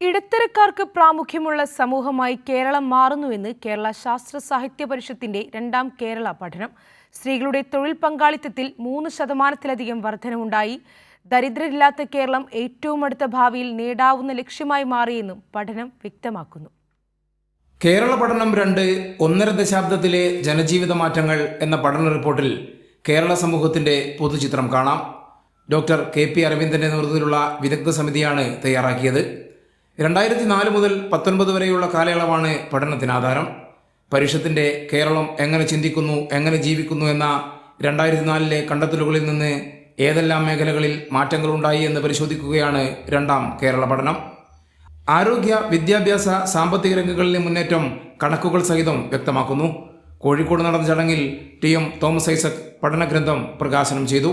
ഇടത്തരക്കാർക്ക് പ്രാമുഖ്യമുള്ള സമൂഹമായി കേരളം മാറുന്നുവെന്ന് കേരള ശാസ്ത്ര സാഹിത്യ പരിഷത്തിന്റെ രണ്ടാം കേരള പഠനം. സ്ത്രീകളുടെ തൊഴിൽ പങ്കാളിത്തത്തിൽ മൂന്ന് ശതമാനത്തിലധികം വർധനമുണ്ടായി ദരിദ്രരില്ലാത്ത കേരളം ഏറ്റവും അടുത്ത ഭാവിയിൽ നേടാവുന്ന ലക്ഷ്യമായി മാറിയെന്നും പഠനം വ്യക്തമാക്കുന്നു. കേരള പഠനം രണ്ട് ഒന്നര ദശാബ്ദത്തിലെ ജനജീവിത മാറ്റങ്ങൾ എന്ന പഠന റിപ്പോർട്ടിൽ കേരള സമൂഹത്തിന്റെ പൊതുചിത്രം കാണാം. ഡോക്ടർ കെ പി അരവിന്ദന്റെ നേതൃത്വത്തിലുള്ള വിദഗ്ധ സമിതിയാണ് തയ്യാറാക്കിയത്. രണ്ടായിരത്തി നാല് മുതൽ പത്തൊൻപത് വരെയുള്ള കാലയളവാണ് പഠനത്തിന് ആധാരം പരിഷത്തിന്റെ കേരളം എങ്ങനെ ചിന്തിക്കുന്നു എങ്ങനെ ജീവിക്കുന്നു എന്ന രണ്ടായിരത്തി നാലിലെ കണ്ടെത്തലുകളിൽ നിന്ന് ഏതെല്ലാം മേഖലകളിൽ മാറ്റങ്ങളുണ്ടായി എന്ന് പരിശോധിക്കുകയാണ് രണ്ടാം കേരള പഠനം. ആരോഗ്യ വിദ്യാഭ്യാസ സാമ്പത്തിക രംഗങ്ങളിലെ മുന്നേറ്റം കണക്കുകൾ സഹിതം വ്യക്തമാക്കുന്നു. കോഴിക്കോട് നടന്ന ചടങ്ങിൽ ടി എം തോമസ് ഐസക് പഠനഗ്രന്ഥം പ്രകാശനം ചെയ്തു.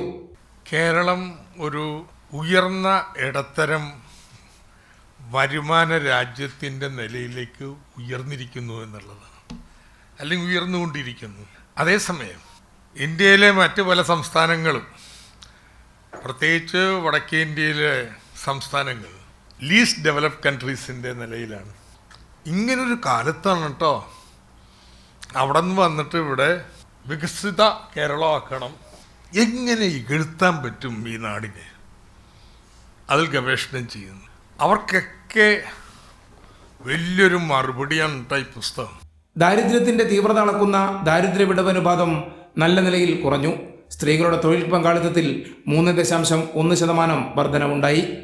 കേരളം ഒരു ഉയർന്ന ഇടത്തരം വരുമാന രാജ്യത്തിന്റെ നിലയിലേക്ക് ഉയർന്നിരിക്കുന്നു എന്നുള്ളതാണ്. അല്ലെങ്കിൽ ഉയർന്നുകൊണ്ടിരിക്കുന്നു. അതേസമയം ഇന്ത്യയിലെ മറ്റ് പല സംസ്ഥാനങ്ങളും പ്രത്യേകിച്ച് വടക്കേ ഇന്ത്യയിലെ സംസ്ഥാനങ്ങൾ ലീസ്റ്റ് ഡെവലപ്ഡ് കൺട്രീസിന്റെ നിലയിലാണ്. ഇങ്ങനൊരു കാലത്താണ് കേട്ടോ അവിടെ നിന്ന് വന്നിട്ട് ഇവിടെ വികസിത കേരളമാക്കണം. എങ്ങനെ ഇകഴ്ത്താൻ പറ്റും ഈ നാടിനെ? അതിൽ ഗവേഷണം ചെയ്യുന്നു. അവർക്കൊക്കെ വലിയൊരു മറുപടിയാണ് കേട്ടോ ഈ പുസ്തകം. ദാരിദ്ര്യത്തിന്റെ തീവ്രത അളക്കുന്ന ദാരിദ്ര്യ വിടവനുപാതം നല്ല നിലയിൽ കുറഞ്ഞു. സ്ത്രീകളുടെ തൊഴിൽ പങ്കാളിത്തത്തിൽ മൂന്ന് ദശാംശം ഒന്ന് ശതമാനം വർധനവുണ്ടായി.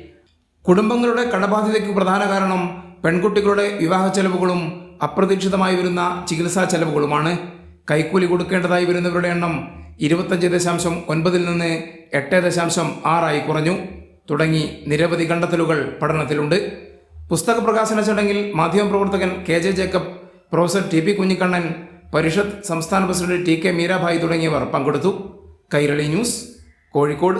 കുടുംബങ്ങളുടെ കടബാധ്യതയ്ക്ക് പ്രധാന കാരണം പെൺകുട്ടികളുടെ വിവാഹ ചെലവുകളും അപ്രതീക്ഷിതമായി വരുന്ന ചികിത്സാ ചെലവുകളുമാണ്. കൈക്കൂലി കൊടുക്കേണ്ടതായി വരുന്നവരുടെ എണ്ണം ഇരുപത്തഞ്ച് ദശാംശം ഒൻപതിൽ നിന്ന് എട്ട് ദശാംശം ആറായി കുറഞ്ഞു. തുടങ്ങി നിരവധി കണ്ടെത്തലുകൾ പഠനത്തിലുണ്ട്. പുസ്തക പ്രകാശന ചടങ്ങിൽ മാധ്യമപ്രവർത്തകൻ K J Jacob professor T P Kunhikannan Parishad സംസ്ഥാന പ്രസിഡന്റ് ടി കെ മീരാഭായ് തുടങ്ങിയവർ പങ്കെടുത്തു. കൈരളി ന്യൂസ് കോഴിക്കോട്.